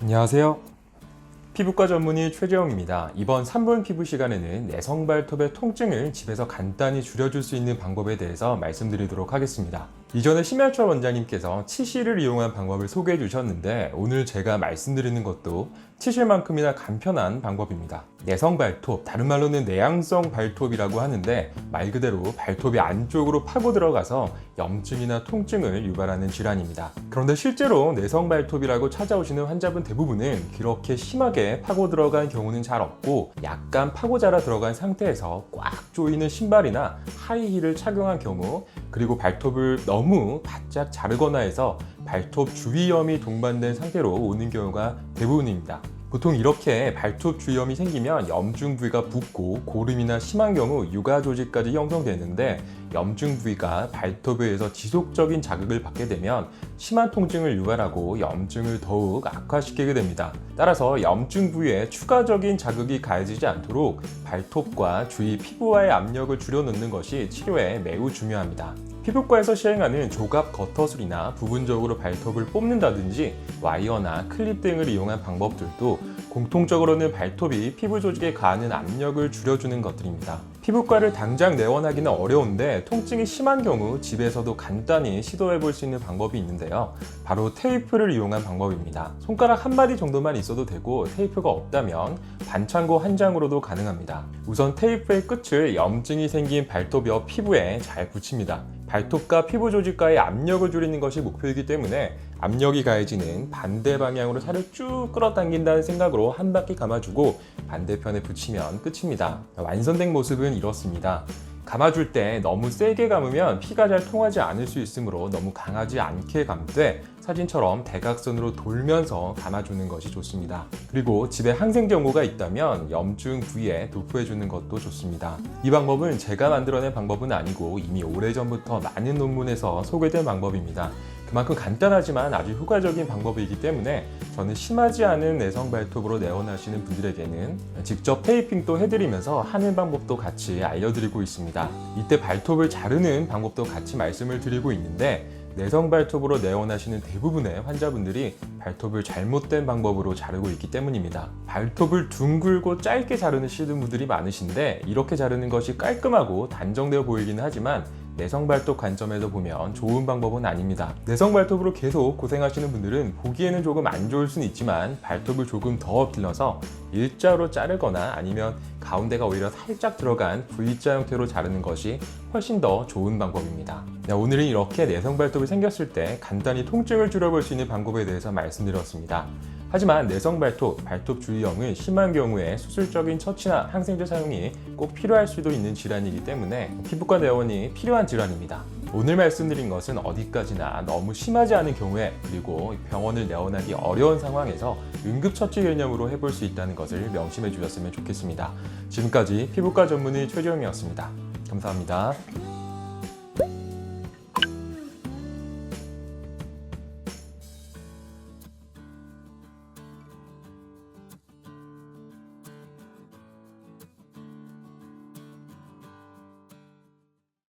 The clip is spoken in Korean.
안녕하세요. 피부과 전문의 최재영입니다. 이번 3분 피부 시간에는 내성 발톱의 통증을 집에서 간단히 줄여줄 수 있는 방법에 대해서 말씀드리도록 하겠습니다. 이전에 심야철 원장님께서 치실을 이용한 방법을 소개해 주셨는데 오늘 제가 말씀드리는 것도 치실만큼이나 간편한 방법입니다. 내성 발톱, 다른 말로는 내향성 발톱이라고 하는데 말 그대로 발톱이 안쪽으로 파고 들어가서 염증이나 통증을 유발하는 질환입니다. 그런데 실제로 내성 발톱이라고 찾아오시는 환자분 대부분은 그렇게 심하게 파고 들어간 경우는 잘 없고 약간 파고 자라 들어간 상태에서 꽉 조이는 신발이나 하이힐을 착용한 경우 그리고 발톱을 너무 바짝 자르거나 해서 발톱 주위염이 동반된 상태로 오는 경우가 대부분입니다. 보통 이렇게 발톱 주위염이 생기면 염증 부위가 붓고 고름이나 심한 경우 육아 조직까지 형성되는데 염증 부위가 발톱에 의해서 지속적인 자극을 받게 되면 심한 통증을 유발하고 염증을 더욱 악화시키게 됩니다. 따라서 염증 부위에 추가적인 자극이 가해지지 않도록 발톱과 주위 피부와의 압력을 줄여놓는 것이 치료에 매우 중요합니다. 피부과에서 시행하는 조갑 거터술이나 부분적으로 발톱을 뽑는다든지 와이어나 클립 등을 이용한 방법들도 공통적으로는 발톱이 피부 조직에 가하는 압력을 줄여주는 것들입니다. 피부과를 당장 내원하기는 어려운데 통증이 심한 경우 집에서도 간단히 시도해 볼 수 있는 방법이 있는데요. 바로 테이프를 이용한 방법입니다. 손가락 한 마디 정도만 있어도 되고 테이프가 없다면 반창고 한 장으로도 가능합니다. 우선 테이프의 끝을 염증이 생긴 발톱 옆 피부에 잘 붙입니다. 발톱과 피부 조직과의 압력을 줄이는 것이 목표이기 때문에 압력이 가해지는 반대 방향으로 살을 쭉 끌어당긴다는 생각으로 한 바퀴 감아주고 반대편에 붙이면 끝입니다. 완성된 모습은 이렇습니다. 감아줄 때 너무 세게 감으면 피가 잘 통하지 않을 수 있으므로 너무 강하지 않게 감되 사진처럼 대각선으로 돌면서 감아주는 것이 좋습니다. 그리고 집에 항생경고가 있다면 염증 부위에 도포해주는 것도 좋습니다. 이 방법은 제가 만들어낸 방법은 아니고 이미 오래전부터 많은 논문에서 소개된 방법입니다. 그만큼 간단하지만 아주 효과적인 방법이기 때문에 저는 심하지 않은 내성 발톱으로 내원하시는 분들에게는 직접 테이핑도 해드리면서 하는 방법도 같이 알려드리고 있습니다. 이때 발톱을 자르는 방법도 같이 말씀을 드리고 있는데 내성 발톱으로 내원하시는 대부분의 환자분들이 발톱을 잘못된 방법으로 자르고 있기 때문입니다. 발톱을 둥글고 짧게 자르시는 분들이 많으신데 이렇게 자르는 것이 깔끔하고 단정되어 보이기는 하지만 내성 발톱 관점에서 보면 좋은 방법은 아닙니다. 내성 발톱으로 계속 고생하시는 분들은 보기에는 조금 안 좋을 수는 있지만 발톱을 조금 더 길러서 일자로 자르거나 아니면 가운데가 오히려 살짝 들어간 V자 형태로 자르는 것이 훨씬 더 좋은 방법입니다. 네, 오늘은 이렇게 내성 발톱이 생겼을 때 간단히 통증을 줄여볼 수 있는 방법에 대해서 말씀드렸습니다. 하지만 내성 발톱, 발톱 주위염은 심한 경우에 수술적인 처치나 항생제 사용이 꼭 필요할 수도 있는 질환이기 때문에 피부과 내원이 필요한 질환입니다. 오늘 말씀드린 것은 어디까지나 너무 심하지 않은 경우에 그리고 병원을 내원하기 어려운 상황에서 응급처치 개념으로 해볼 수 있다는 것을 명심해 주셨으면 좋겠습니다. 지금까지 피부과 전문의 최재영이었습니다. 감사합니다.